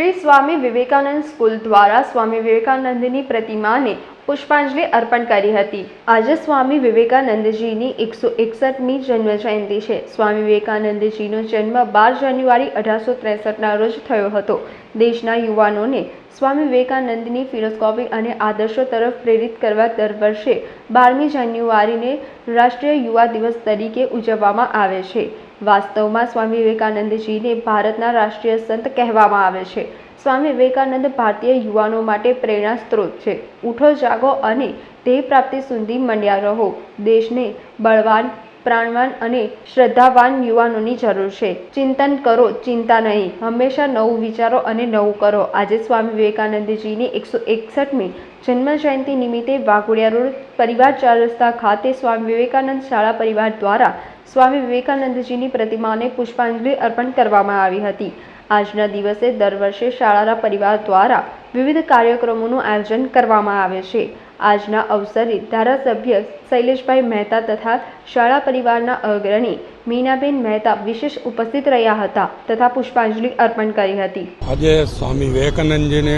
શ્રી સ્વામી Vivekananda school દ્વારા સ્વામી વિવેકાનંદની પ્રતિમાને પુષ્પાંજલિ અર્પણ કરી હતી. આજે સ્વામી વિવેકાનંદજીની એકસો એકસઠમી જન્મજયંતિ છે. સ્વામી વિવેકાનંદજીનો જન્મ બાર જાન્યુઆરી અઢારસો ત્રેસઠના રોજ થયો હતો. દેશના યુવાનોને સ્વામી વિવેકાનંદની ફિલોસોફી અને આદર્શો તરફ પ્રેરિત કરવા દર વર્ષે બારમી જાન્યુઆરીને રાષ્ટ્રીય યુવા દિવસ તરીકે ઉજવવામાં આવે છે. વાસ્તવમાં સ્વામી વિવેકાનંદજીને ભારતના રાષ્ટ્રીય સંત કહેવામાં આવે છે. સ્વામી વિવેકાનંદ ભારતીય યુવાનો માટે પ્રેરણા સ્ત્રોત છે. ઉઠો, જાગો અને તે પ્રાપ્તિ સુધી મંડ્યા રહો. દેશને બળવાન પ્રાણવાન અને શ્રદ્ધાવાન યુવાનોની જરૂર છે. ચિંતન કરો, ચિંતા નહીં. હંમેશા નવું વિચારો અને નવું કરો. આજે સ્વામી વિવેકાનંદજીની એકસો એકસઠમી જન્મ જયંતિ નિમિત્તે વાઘોડિયા રોડ પરિવાર ચાર રસ્તા ખાતે સ્વામી વિવેકાનંદ શાળા પરિવાર દ્વારા સ્વામી વિવેકાનંદજીની પ્રતિમાને પુષ્પાંજલિ અર્પણ કરવામાં આવી હતી. આજના દિવસે દર વર્ષે શાળાના પરિવાર દ્વારા વિવિધ કાર્યક્રમોનું આયોજન કરવામાં આવે છે. આજના અવસરે ધારાસભ્ય શૈલેષભાઈ મહેતા તથા શાળા પરિવારના અગ્રણી મીનાબેન મહેતા વિશેષ ઉપસ્થિત રહ્યા હતા તથા પુષ્પાંજલિ અર્પણ કરી હતી. આજે સ્વામી વિવેકાનંદજીને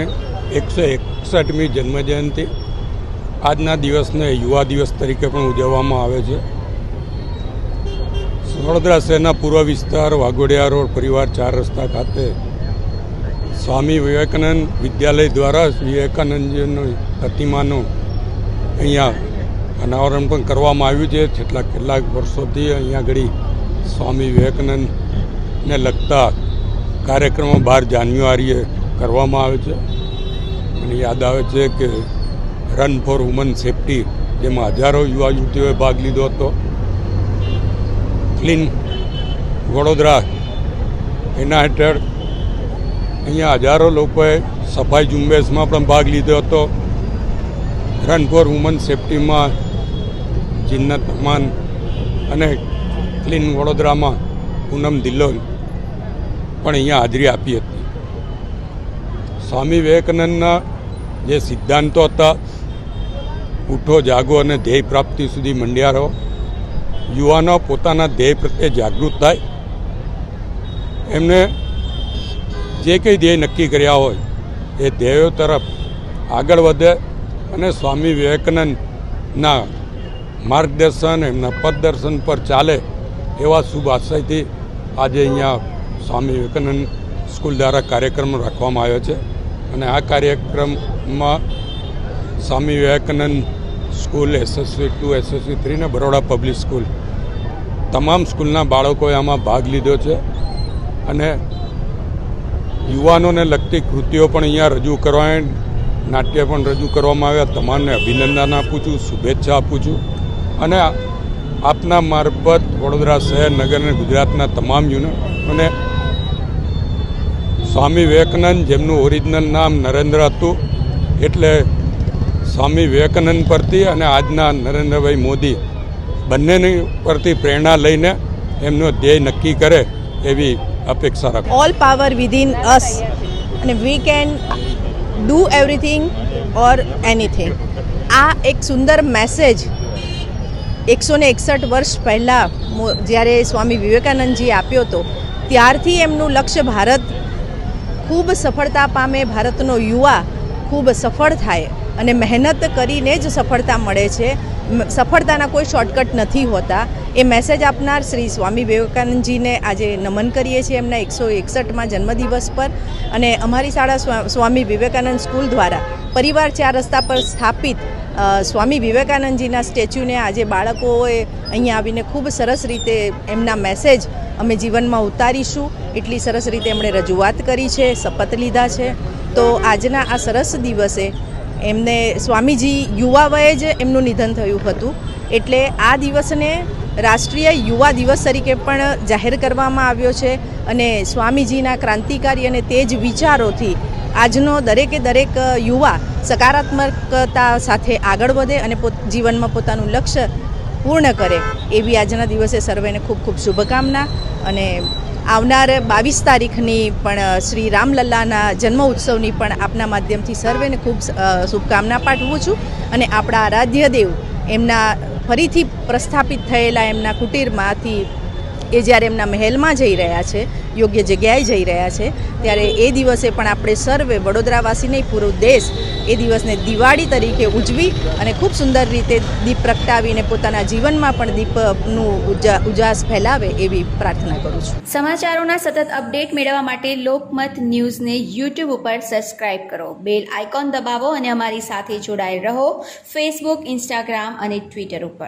એકસો એકસઠમી જન્મજયંતિ. આજના દિવસને યુવા દિવસ તરીકે પણ ઉજવવામાં આવે છે. વડોદરા શહેરના પૂર્વ વિસ્તાર વાઘોડિયા રોડ પરિવાર ચાર રસ્તા ખાતે સ્વામી વિવેકાનંદ વિદ્યાલય દ્વારા વિવેકાનંદજીની પ્રતિમાનું અહીંયા અનાવરણ પણ કરવામાં આવ્યું છે. છેલ્લા કેટલાક વર્ષોથી અહીંયા આગળ સ્વામી વિવેકાનંદને લગતા કાર્યક્રમો બાર જાન્યુઆરીએ કરવામાં આવે છે. મને યાદ આવે છે કે રન ફોર વુમન સેફટી જેમાં હજારો યુવા યુવતીઓએ ભાગ લીધો હતો. ક્લીન વડોદરા એના હેઠળ અહીંયા હજારો લોકોએ સફાઈ ઝુંબેશમાં પણ ભાગ લીધો હતો. રન ફોર વુમન સેફટીમાં જિન્નત અમાન અને ક્લીન વડોદરામાં પૂનમ દિલ્લોન પણ અહીંયા હાજરી આપી હતી. સ્વામી વિવેકાનંદના જે સિદ્ધાંતો હતા, ઉઠો, જાગો અને ધ્યેય પ્રાપ્તિ સુધી મંડ્યા રહો. યુવાનો પોતાના ધ્યેય પ્રત્યે જાગૃત થાય. એમને જે કંઈ ધ્યેય નક્કી કર્યા હોય, એ ધ્યેયો તરફ આગળ વધે અને સ્વામી વિવેકાનંદના માર્ગદર્શન, એમના પદદર્શન પર ચાલે એવા શુભ આશયથી આજે અહીંયા સ્વામી વિવેકાનંદ સ્કૂલ દ્વારા કાર્યક્રમ રાખવામાં આવ્યો છે. અને આ કાર્યક્રમમાં Swami Vivekananda school, SSV two, SSV three ને બરોડા પબ્લિક સ્કૂલ, તમામ સ્કૂલના બાળકોએ આમાં ભાગ લીધો છે. અને યુવાનોને લગતી કૃતિઓ પણ અહીંયા રજૂ કરવા નાટ્ય પણ રજૂ કરવામાં આવ્યા. તમામને અભિનંદન આપું છું, શુભેચ્છા આપું છું. અને આપના મારફત વડોદરા શહેર, નગર અને ગુજરાતના તમામ યુનિટોને સ્વામી વિવેકાનંદ જેમનું ઓરિજિનલ નામ નરેન્દ્ર હતું, એટલે સ્વામી વિવેકાનંદ પરથી અને આજના નરેન્દ્રભાઈ મોદી બંનેની પરથી પ્રેરણા લઈને એમનો ધ્યેય નક્કી કરે એવી અપેક્ષા રાખું. ઓલ પાવર વિધિન અસ અને we can do everything or anything આ એક સુંદર મેસેજ એકસો ને એકસઠ વર્ષ પહેલાં જ્યારે સ્વામી વિવેકાનંદજી આપ્યો હતો, ત્યારથી એમનું લક્ષ્ય ભારત ખૂબ સફળતા પામે, ભારતનો યુવા ખૂબ સફળ થાય અને મહેનત કરીને જ સફળતા મળે છે. સફળતાના કોઈ શોર્ટકટ નથી હોતા. એ મેસેજ આપનાર શ્રી સ્વામી વિવેકાનંદજીને આજે નમન કરીએ છીએ એમના એકસો એકસઠમાં જન્મદિવસ પર. અને અમારી શાળા સ્વા- સ્વામી વિવેકાનંદ સ્કૂલ દ્વારા પરિવાર ચાર રસ્તા પર સ્થાપિત સ્વામી વિવેકાનંદજીના સ્ટેચ્યુને આજે બાળકોએ અહીંયા આવીને ખૂબ સરસ રીતે એમના મેસેજ અમે જીવનમાં ઉતારીશું. એટલી સરસ રીતે એમણે રજૂઆત કરી છે, શપથ લીધા છે. તો આજના આ સરસ દિવસે એમને સ્વામીજી યુવા વયે જ એમનું નિધન થયું હતું. એટલે આ દિવસને રાષ્ટ્રીય યુવા દિવસ તરીકે પણ જાહેર કરવામાં આવ્યો છે અને સ્વામીજીના ક્રાંતિકારી અને તેજ વિચારોથી આજનો દરેકે દરેક યુવા સકારાત્મકતા સાથે આગળ વધે અને પોત, જીવનમાં પોતાનું લક્ષ્ય પૂર્ણ કરે એવી આજના દિવસે સર્વેને ખૂબ ખૂબ શુભકામના અને આવનાર બાવીસ તારીખની પણ શ્રી રામલલ્લાના જન્મ ઉત્સવની પણ આપના માધ્યમથી સર્વેને ખૂબ શુભકામના પાઠવું છું અને આપણા આરાધ્ય દેવ એમના ફરીથી પ્રસ્થાપિત થયેલા એમના કુટીરમાંથી એ જ્યારે એમના મહેલમાં જઈ રહ્યા છે, યોગ્ય જગ્યાએ જઈ રહ્યા છે, ત્યારે એ દિવસે પણ આપણે સર્વે વડોદરાવાસી નહીં પૂરો દેશ એ દિવસને દિવાળી તરીકે ઉજવી અને ખૂબ સુંદર રીતે દીપ પ્રગટાવીને પોતાના જીવનમાં પણ દીપનું ઉજાસ ફેલાવે એવી પ્રાર્થના કરું છું. સમાચારોના સતત અપડેટ મેળવવા માટે લોકમત ન્યૂઝને યુટ્યુબ ઉપર સબસ્ક્રાઇબ કરો. બેલ આઇકોન દબાવો અને અમારી સાથે જોડાયેલ રહો ફેસબુક, ઇન્સ્ટાગ્રામ અને ટ્વિટર ઉપર.